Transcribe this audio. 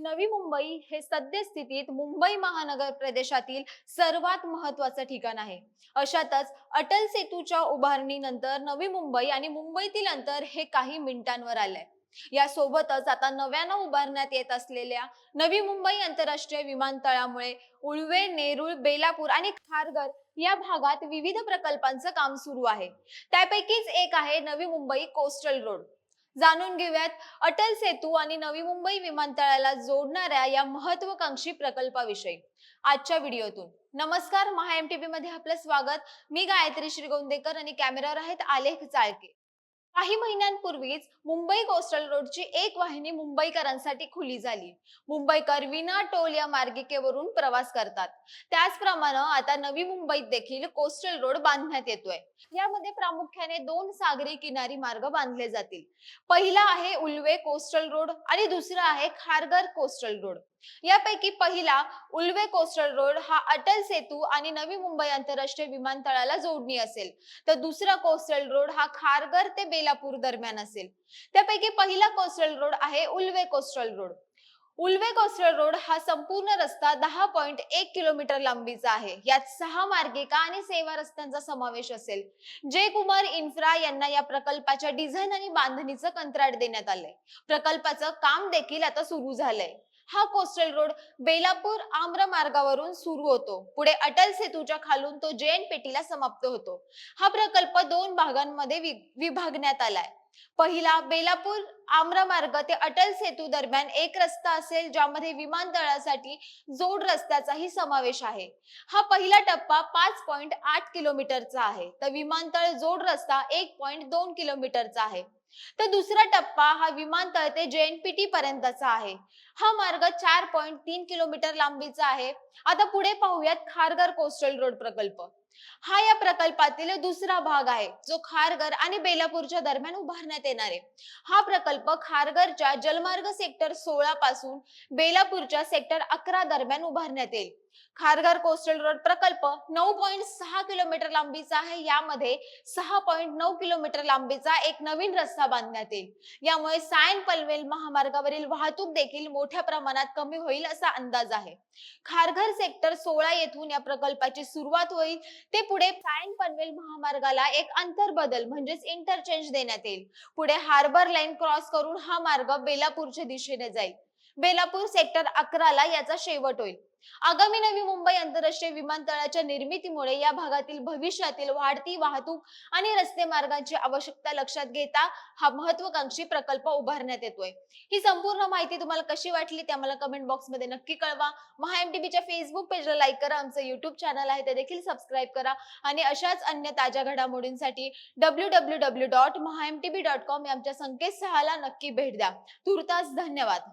नवी मुंबई हे सद्यस्थितीत मुंबई महानगर प्रदेशातील सर्वात महत्वाचं ठिकाण आहे. अशातच अटल सेतूच्या उभारणीनंतर नवी मुंबई आणि मुंबईतील अंतर हे काही मिनिटांवर आलंय. यासोबतच आता नव्यानं उभारण्यात येत असलेल्या नवी मुंबई आंतरराष्ट्रीय विमानतळामुळे उळवे नेरूळ बेलापूर आणि खारघर या भागात विविध प्रकल्पांचं काम सुरू आहे. त्यापैकीच एक आहे नवी मुंबई कोस्टल रोड. जाणून घेऊयात. अटल सेतू आणि नवी मुंबई विमानतळाला जोडणाऱ्या या महत्वाकांक्षी प्रकल्पाविषयी. आजच्या व्हिडिओतून. नमस्कार महा एममध्ये आपलं स्वागत. मी गायत्री श्रीगोंदेकर आणि कॅमेरावर आहेत आलेख चाळके. काही महिन्यांपूर्वीच मुंबई कोस्टल रोडची एक वाहिनी मुंबईकरांसाठी खुली झाली. मुंबईकर विना टोल या मार्गिकेवरून प्रवास करतात. त्याचप्रमाणे आता नवी मुंबईत देखील कोस्टल रोड बांधण्यात येतोय. यामध्ये प्रामुख्याने दोन सागरी किनारी मार्ग बांधले जातील. पहिला आहे उल्वे कोस्टल रोड आणि दुसरा आहे खारगर कोस्टल रोड यापैकी पहिला उल्वे कोस्टल रोड हा अटल सेतू आणि नवी मुंबई आंतरराष्ट्रीय विमानतळाला जोडणी असेल. तर दुसरा कोस्टल रोड हा खारगर ते बेलापूर दरम्यान असेल. त्यापैकी पहिला कोस्टल रोड आहे Ulwe coastal road. Ulwe coastal road हा संपूर्ण रस्ता दहा पॉइंट एक किलोमीटर लांबीचा आहे. यात सहा मार्गिका आणि सेवा रस्त्यांचा समावेश असेल. जय कुमार इन्फ्रा यांना या प्रकल्पाच्या डिझाईन आणि बांधणीचं कंत्राट देण्यात आलंय. प्रकल्पाचं काम देखील आता सुरू झालंय. हा कोस्टल रोड बेलापूर आम्र मार्गावरून सुरू होतो. पुढे अटल सेतूच्या खालून तो जैन पेटीला समाप्त होतो. हा प्रकल्प दोन भागांमध्ये वि- विभागण्यात आलाय. पहिला बेलापूर आम्र मार्ग ते अटल सेतू दरम्यान एक रस्ता असेल ज्यामध्ये विमानतळासाठी जोड रस्त्याचाही समावेश आहे. हा पहिला टप्पा पाच पॉइंट आठ किलोमीटरचा आहे. तर विमानतळ जोड रस्ता एक पॉइंट दोन किलोमीटरचा आहे. तर दुसरा टप्पा हा विमानतळ ते जेएनपीटी पर्यंतचा आहे. हा मार्ग चार पॉईंट तीन किलोमीटर लांबीचा आहे. आता पुढे पाहूयात खारघर कोस्टल रोड प्रकल्प. हा या प्रकल्पातील दुसरा भाग आहे जो खारघर आणि बेलापूरच्या दरम्यान उभारण्यात येणार आहे. हा प्रकल्प खारघरच्या जलमार्ग सेक्टर सोळा पासून बेलापूरच्या सेक्टर अकरा दरम्यान उभारण्यात येईल. खारघर कोस्टल रोड प्रकल्प नऊ पॉईंट सहा किलोमीटर लांबीचा आहे यामध्ये सहा पॉईंट नऊ किलोमीटर लांबीचा एक नवीन रस्ता बांधण्यात येईल. यामुळे सायन पनवेल महामार्गावरील वाहतूक देखील मोठ्या प्रमाणात कमी होईल असा अंदाज आहे. खारघर सेक्टर सोळा येथून या प्रकल्पाची सुरुवात होईल ते पुढे सायन पनवेल महामार्गाला एक अंतर बदल म्हणजेच इंटरचेंज देण्यात येईल. पुढे हार्बर लाईन क्रॉस करून हा मार्ग बेलापूरच्या दिशेने जाईल. बेलापूर सेक्टर अकराला याचा शेवट होईल. आगामी नवी मुंबई आंतरराष्ट्रीय विमानतळाच्या निर्मितीमुळे या भागातील भविष्यातील वाढती वाहतूक आणि रस्ते मार्गांची आवश्यकता लक्षात घेता हा महत्वाकांक्षी प्रकल्प उभारण्यात येतोय. ही संपूर्ण माहिती तुम्हाला कशी वाटली ते आम्हाला कमेंट बॉक्समध्ये नक्की कळवा. महा एमटीबीच्या फेसबुक पेजला लाईक करा आमचं युट्यूब चॅनल आहे ते देखील सबस्क्राईब करा आणि अशाच अन्य ताज्या घडामोडींसाठी W W W dot Maha MTB dot com या आमच्या संकेतस्थळाला नक्की भेट द्या. तुर्तास धन्यवाद.